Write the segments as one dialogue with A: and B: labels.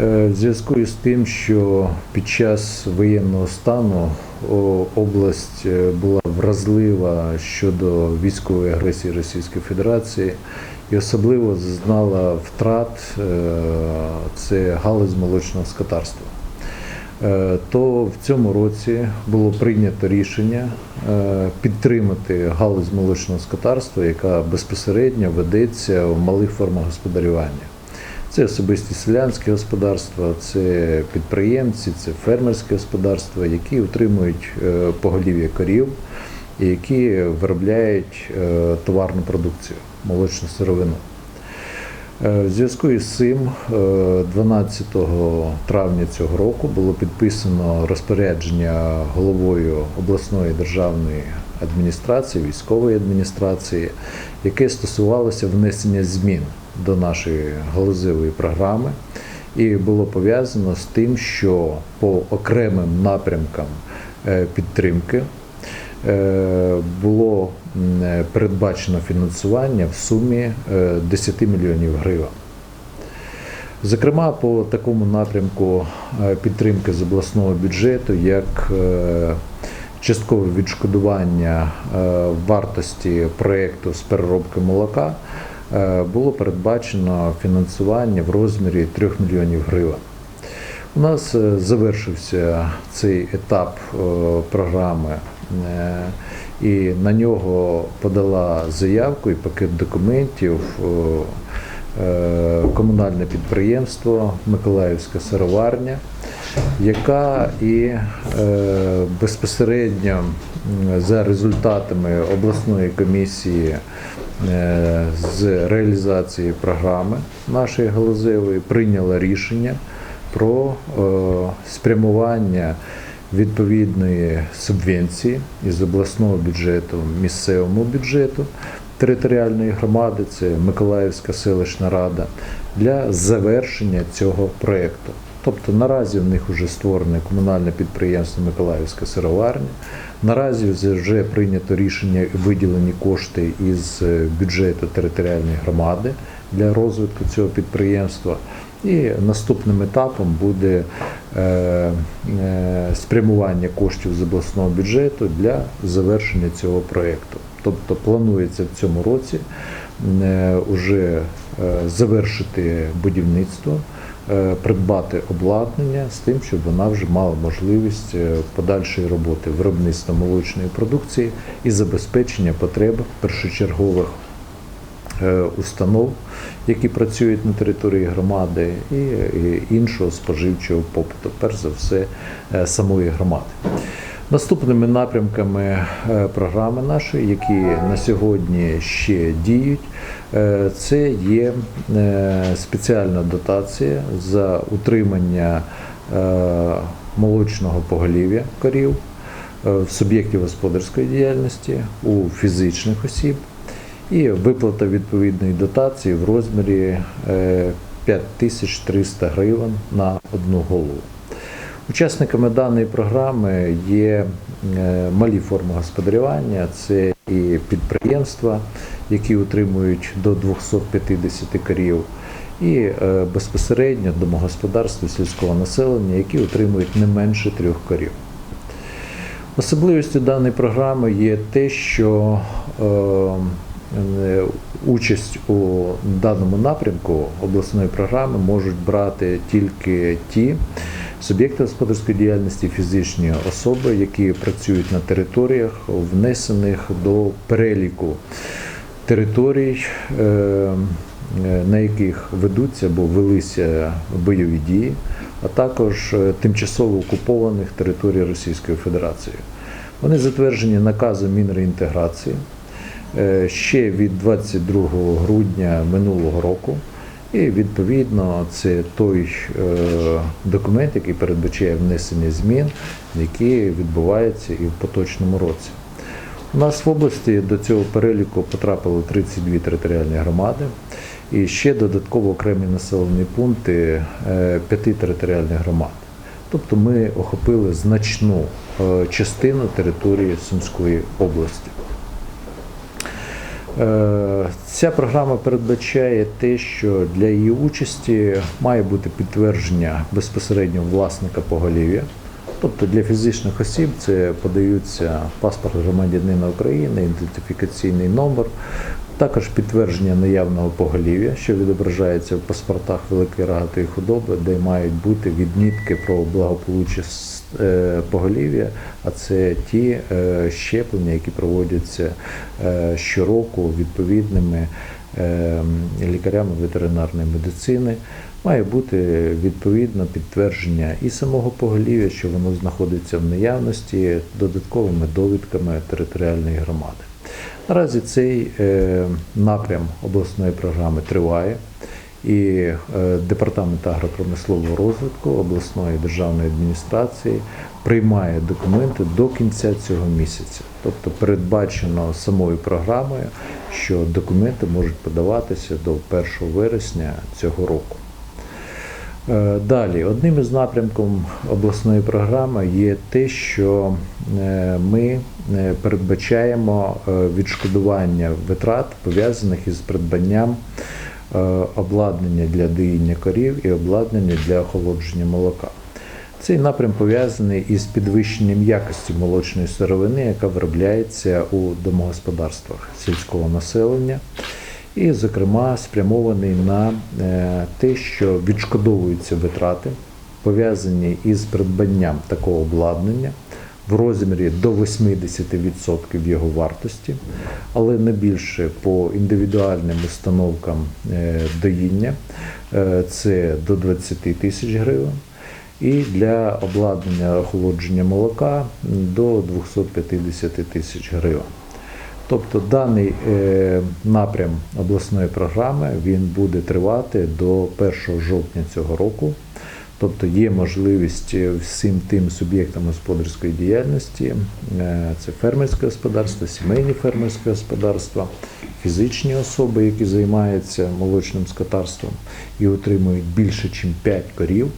A: Е, В зв'язку із тим, що під час воєнного стану область е, була вразлива щодо військової агресії Російської Федерації і особливо зазнала втрат е, це галузь молочного скотарства. То в цьому році було прийнято рішення підтримати галузь молочного скотарства, яка безпосередньо ведеться в малих формах господарювання. Це особисті селянські господарства, це підприємці, це фермерські господарства, які утримують е, поголів'я корів і які виробляють е, товарну продукцію, молочну сировину. Е, В зв'язку із цим е, 12 травня цього року було підписано розпорядження головою обласної державної адміністрації, військової адміністрації, яке стосувалося внесення змін до нашої галузевої програми, і було пов'язано з тим, що по окремим напрямкам е, підтримки е, було е, передбачено фінансування в сумі е, 10 мільйонів гривень. Зокрема, по такому напрямку підтримки з обласного бюджету, як часткове відшкодування е, вартості проєкту з переробки молока, е, було передбачено фінансування в розмірі 3 мільйонів гривень. У нас е, завершився цей етап програми, і на нього подала заявку і пакет документів комунальне підприємство Миколаївська сироварня, яка і е, безпосередньо за результатами обласної комісії е, з реалізації програми нашої галузевої прийняла рішення про е, спрямування відповідної субвенції із обласного бюджету місцевому бюджету територіальної громади, це Миколаївська селищна рада, для завершення цього проєкту. Тобто наразі в них вже створене комунальне підприємство Миколаївська сироварня. Наразі вже прийнято рішення виділені кошти із е, бюджету територіальної громади для розвитку цього підприємства. І наступним етапом буде е, е, спрямування коштів з обласного бюджету для завершення цього проєкту. Тобто планується в цьому році е, уже е, завершити будівництво, придбати обладнання з тим, щоб вона вже мала можливість е, подальшої роботи виробництва молочної продукції і забезпечення потреб першочергових е, установ, які працюють на території громади, і іншого споживчого попиту, перш за все, е, самої громади. Наступними напрямками е, програми нашої, які на сьогодні ще діють, е, це є е, спеціальна дотація за утримання молочного поголів'я корів в суб'єктів господарської діяльності у фізичних осіб і виплата відповідної дотації в розмірі е, 5300 гривень на одну голову. Учасниками даної програми є е, малі форми господарювання, це і підприємства, які утримують до 250 корів, і е, безпосередньо домогосподарства сільського населення, які утримують не менше трьох корів. Особливістю даної програми є те, що е, участь у даному напрямку обласної програми можуть брати тільки ті суб'єкти господарської діяльності, фізичні особи, які працюють на територіях, внесених до переліку територій, е, е, на яких ведуться або велися бойові дії, а також е, тимчасово окупованих територій Російської Федерації. Вони затверджені наказом Мінреінтеграції ще від 22 грудня минулого року. І відповідно це той е, документ, який передбачає внесення змін, які відбуваються і в поточному році. У нас в області до цього переліку потрапило 32 територіальні громади і ще додатково окремі населені пункти е, п'яти територіальних громад. Тобто ми охопили значну е, частину території Сумської області. Е, Ця програма передбачає те, що для її участі має бути підтвердження безпосередньо власника поголів'я. Тобто для фізичних осіб це подаються паспорт громадянина України, ідентифікаційний номер, також підтвердження наявного поголів'я, що відображається в паспортах великої рогатої худоби, де мають бути відмітки про благополуччя е, поголів'я, а це ті е, щеплення, які проводяться е, щороку відповідними лікарями ветеринарної медицини. Має бути відповідно підтвердження і самого поголів'я, що воно знаходиться в наявності додатковими довідками територіальної громади. Наразі цей е, напрям обласної програми триває, і е, Департамент агропромислового розвитку обласної державної адміністрації приймає документи до кінця цього місяця. Тобто передбачено самою програмою, що документи можуть подаватися до 1 вересня цього року. Е, Далі, одним із напрямків обласної програми є те, що е, ми е, передбачаємо відшкодування витрат, пов'язаних із придбанням обладнання для доїння корів і обладнання для охолодження молока. Цей напрям пов'язаний із підвищенням якості молочної сировини, яка виробляється у домогосподарствах сільського населення і, зокрема, спрямований на е, те, що відшкодовуються витрати, пов'язані із придбанням такого обладнання в розмірі до 80% його вартості, але не більше по індивідуальним установкам е, доїння, е, це до 20 тисяч гривень. І для обладнання охолодження молока до 250 тисяч гривень. Тобто даний е, напрям обласної програми він буде тривати до 1 жовтня цього року. Тобто є можливість е, всім тим суб'єктам господарської діяльності, е, це фермерське господарство, сімейні фермерські господарства, фізичні особи, які займаються молочним скотарством і отримують більше, ніж 5 корів,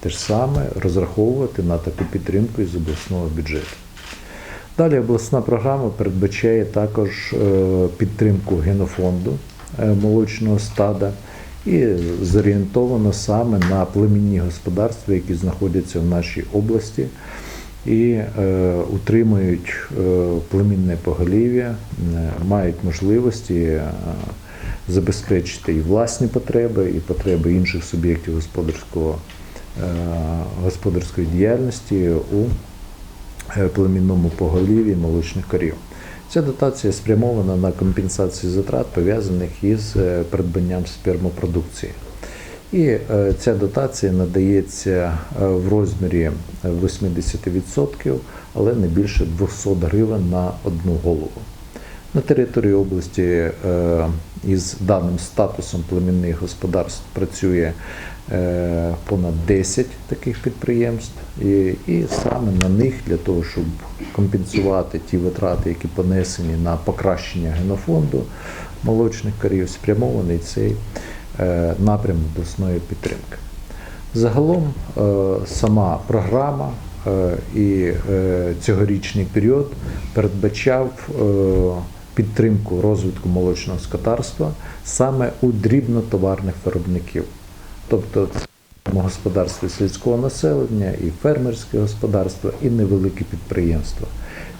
A: те ж саме розраховувати на таку підтримку із обласного бюджету. Далі обласна програма передбачає також е, підтримку генофонду е, молочного стада і зорієнтовано саме на племінні господарства, які знаходяться в нашій області і е, утримують племінне поголів'я, мають можливості забезпечити і власні потреби, і потреби інших суб'єктів господарського, господарської діяльності у племінному поголів'ї молочних корів. Ця дотація спрямована на компенсацію затрат, пов'язаних із е, придбанням спермопродукції. І е, ця дотація надається е, в розмірі 80%, але не більше 200 гривень на одну голову. На території області е, із даним статусом племінних господарств працює е, понад 10 таких підприємств, і, і саме на них для того, щоб компенсувати ті витрати, які понесені на покращення генофонду молочних корів, спрямований цей е, напрям обласної підтримки. Загалом е, сама програма е, і е, цьогорічний період передбачав е, підтримку розвитку молочного скотарства саме у дрібнотоварних виробників. Тобто це господарство сільського населення, і фермерське господарство, і невеликі підприємства.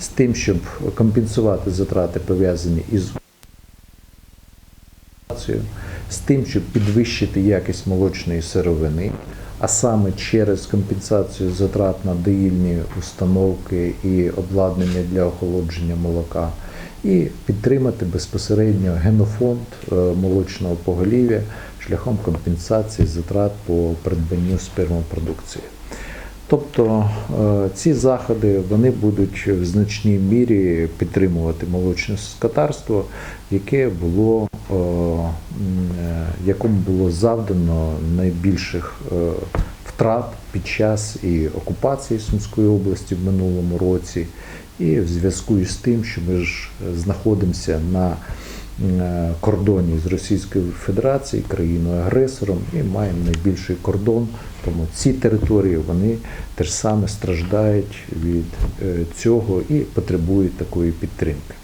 A: З тим, щоб компенсувати затрати, пов'язані із з тим, щоб підвищити якість молочної сировини, а саме через компенсацію затрат на доїльні установки і обладнання для охолодження молока, і підтримати безпосередньо генофонд е, молочного поголів'я шляхом компенсації затрат по придбанню спермопродукції. Тобто е, ці заходи вони будуть в значній мірі підтримувати молочне скотарство, яке було е, якому було завдано найбільших е, втрат під час і окупації Сумської області в минулому році, і в зв'язку із тим, що ми ж знаходимося на кордоні з Російською Федерацією, країною-агресором, і маємо найбільший кордон. Тому ці території вони теж саме страждають від е, цього і потребують такої підтримки.